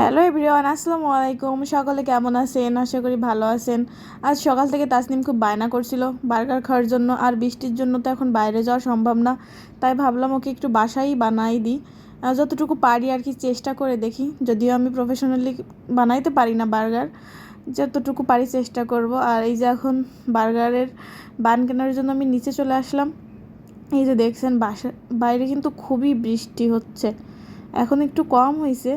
Hello everyone, আসসালামু আলাইকুম। সকলে কেমন আছেন? আশা করি ভালো আছেন। আজ সকাল থেকে তাসনিম খুব বায়না করছিল বার্গার খাওয়ার জন্য আর বৃষ্টির জন্য তো এখন বাইরে যাওয়া সম্ভব না, তাই ভাবলাম ওকে একটু বাসাই বানাই দিই। যতটুকু পারি আর কি চেষ্টা করে দেখি। যদিও আমি প্রফেশনালি বানাইতে পারি না বার্গার, যতটুকু পারি চেষ্টা করব। আর এই যে এখন বার্গারের বান কেনার জন্য আমি নিচে চলে আসলাম। এই যে দেখছেন, বাসা, বাইরে কিন্তু খুবই বৃষ্টি হচ্ছে। এখন একটু কম হয়েছে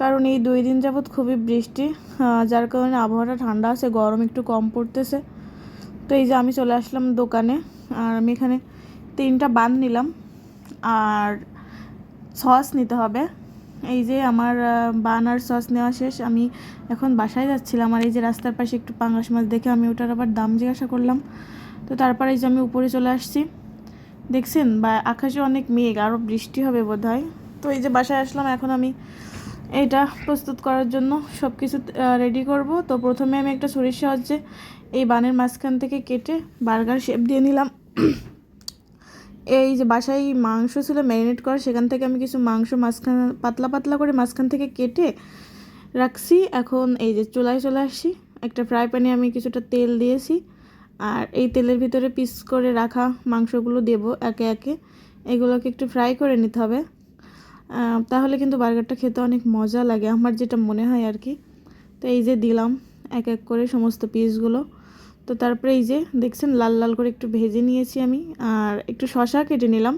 কারণ এই দুই দিন যাবৎ খুবই বৃষ্টি যার কারণে আবহাওয়াটা ঠান্ডা আছে, গরম একটু কম পড়তেছে। তো এই যে আমি চলে আসলাম দোকানে, আর আমি এখানে তিনটা বান নিলাম, আর সস নিতে হবে। এই যে আমার বান আর সস নেওয়া শেষ, আমি এখন বাসায় যাচ্ছিলাম, আর এই যে রাস্তার পাশে একটু পাঙ্গাস মাছ দেখে আমি ওটার আবার দাম জিজ্ঞাসা করলাম। তো তারপরে এই যে আমি উপরে চলে আসছি। দেখছেন, বা আকাশে অনেক মেঘ আরও বৃষ্টি হবে বোধ হয় তো এই যে বাসায় আসলাম, এখন আমি এটা প্রস্তুত করার জন্য সব কিছু রেডি করব। তো প্রথমে আমি একটা ছুরির সাহায্যে এই বানের মাঝখান থেকে কেটে বার্গার শেপ দিয়ে নিলাম। এই যে বাসায় মাংস ছিল ম্যারিনেট করা, সেখান থেকে আমি কিছু মাংস মাঝখান, পাতলা পাতলা করে মাঝখান থেকে কেটে রাখছি। এখন এই যে চুলায় চলে আসছি একটা ফ্রাই প্যানে আমি কিছুটা তেল দিয়েছি। আর এই তেলের ভিতরে পিস করে রাখা মাংসগুলো দেব একে একে। এগুলোকে একটু ফ্রাই করে নিতে হবে। তাহলে কিন্তু বার্গারটা খেতে অনেক মজা লাগে, আমার যেটা মনে হয় আর কি। তো এই যে দিলাম এক এক করে সমস্ত পিসগুলো। তো তারপরে এই যে দেখছেন লাল লাল করে একটু ভেজে নিয়েছি আমি, আর একটু শশা কেটে নিলাম।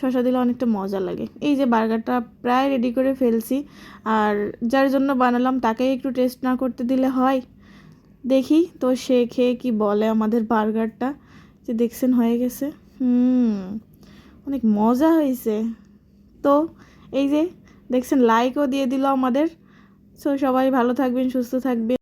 শশা দিলে অনেকটা মজা লাগে। এই যে বার্গারটা প্রায় রেডি করে ফেলছি, আর যার জন্য বানালাম তাকেই একটু টেস্ট না করতে দিলে হয়। দেখি তো সে খেয়ে কি বলে আমাদের বার্গারটা, যে দেখছেন হয়ে গেছে। হুম, অনেক মজা হয়েছে। তো এই যে দেখছেন লাইকও দিয়ে দিল আমাদের। সো সবাই ভালো থাকবেন সুস্থ থাকবেন।